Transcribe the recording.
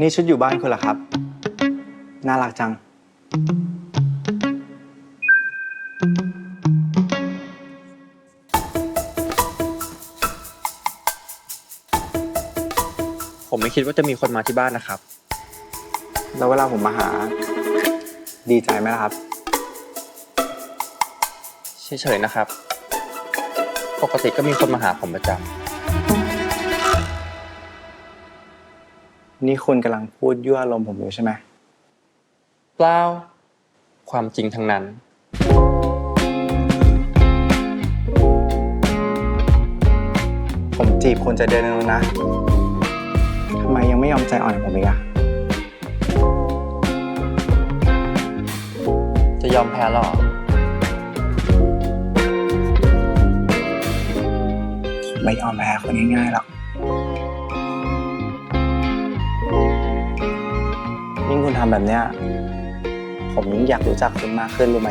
นี่ชุดอยู่บ้านคุณเหรอครับ น่ารักจัง ผมไม่คิดว่าจะมีคนมาที่บ้านนะครับ แล้วเวลาผมมาหา ดีใจไหมล่ะครับ เฉยๆนะครับ ปกติก็มีคนมาหาผมประจนี่คุณกำลังพูดยั่วอารมณ์ผมอยู่ใช่ไหมำเปล่าความจริงทั้งนั้น ผมจีบคุณจะเดือนนึงแล้วนะทำไมยังไม่ยอมใจอ่อนกับผมอีกอะจะยอมแพ้หรอ ไม่ยอมแพ้คนง่ายๆหรอกยิ่งคุณทำแบบเนี้ย ผมยิ่งอยากรู้จักคุณมากขึ้นรู้ไหม